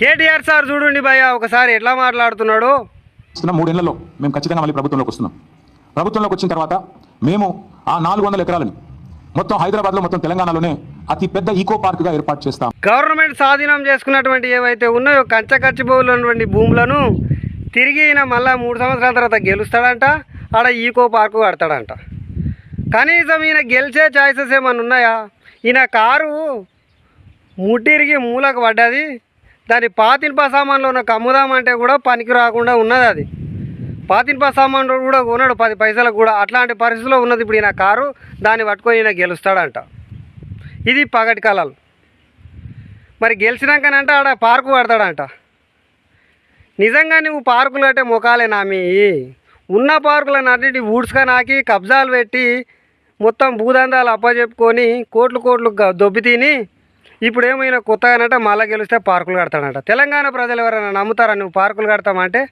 KTR sir చూడండి భయ్య ఒకసారి ఎట్లా మాట్లాడుతున్నాడు. మూడేళ్ళలో మేము ఖచ్చితంగా మళ్ళీ ప్రభుత్వంలోకి వస్తున్నాం. ప్రభుత్వంలోకి వచ్చిన తర్వాత మేము ఆ నాలుగు వందల ఎకరాలని మొత్తం హైదరాబాద్లో మొత్తం తెలంగాణలోనే అతి పెద్ద ఈకో పార్క్గా ఏర్పాటు చేస్తాం. గవర్నమెంట్ స్వాధీనం చేసుకున్నటువంటి ఏవైతే ఉన్నాయో కంచ కచ్చిపోవులు ఉన్నటువంటి భూములను తిరిగి ఈయన మళ్ళా మూడు సంవత్సరాల తర్వాత గెలుస్తాడంట ఆడ ఈకో పార్కు కడతాడంట. కనీసం ఈయన గెలిచే ఛాయిసెస్ ఏమైనా ఉన్నాయా? ఈయన కారు ముట్టిరిగి మూలకు పడ్డది దాని పాతింప సామాన్లో ఉన్న కమ్ముదామంటే కూడా పనికి రాకుండా ఉన్నది అది. పాతింప సామాన్లు కూడా కొన్నాడు పది పైసలకు కూడా. అట్లాంటి పరిస్థితిలో ఉన్నది ఇప్పుడు ఈయన కారు దాన్ని పట్టుకొని ఈయన గెలుస్తాడంట. ఇది పగటి కళలు మరి గెలిచినాకనంట ఆడ పార్కు పడతాడంట నిజంగా నువ్వు పార్కులు అంటే ముఖాలే నామి. ఉన్న పార్కులను అన్నిటి ఊడ్స్గా నాకి కబ్జాలు పెట్టి మొత్తం భూదందాలు అప్పచెప్పుకొని కోట్లు కోట్లు గ- దొబ్బి తిని ఇప్పుడు ఏమైనా కొత్తగానంటే మళ్ళీ గెలిస్తే పార్కులు కడతాడంట. తెలంగాణ ప్రజలు ఎవరైనా నమ్ముతారా? నువ్వు పార్కులు కడతామంటే?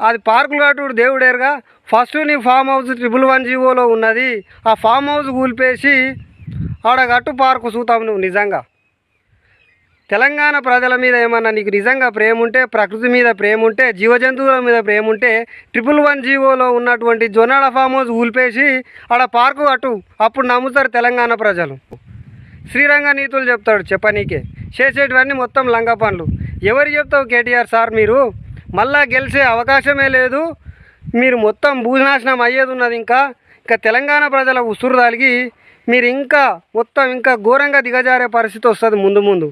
అది పార్కులు కట్టుడు దేవుడేరుగా. ఫస్ట్ నీ ఫామ్ హౌస్ ట్రిపుల్ వన్ జీవోలో ఉన్నది. ఆ ఫామ్ హౌస్ కూల్పేసి ఆడ కట్టు పార్కు చూతాం నువ్వు నిజంగా. తెలంగాణ ప్రజల మీద ఏమన్నా నీకు నిజంగా ప్రేమ ఉంటే ప్రకృతి మీద ప్రేమ ఉంటే జీవజంతువుల మీద ప్రేమ ఉంటే ట్రిపుల్ వన్ జీవోలో ఉన్నటువంటి జొన్నాడ ఫామ్ హౌస్ కూల్పేసి ఆడ పార్కు కట్టు. అప్పుడు నమ్ముతారు తెలంగాణ ప్రజలు. శ్రీరంగ నీతులు చెప్తాడు చెప్పనీకే. చేసేటివన్నీ మొత్తం లంగా పనులు ఎవరు చెప్తావు కేటీఆర్ సార్ మీరు? మళ్ళా గెలిచే అవకాశమే లేదు. మీరు మొత్తం భూనాశనం అయ్యేది ఉన్నది ఇంకా. ఇంకా తెలంగాణ ప్రజల ఉసురు తలిగి మీరు ఇంకా మొత్తం ఇంకా ఘోరంగా దిగజారే పరిస్థితి వస్తుంది ముందు ముందు.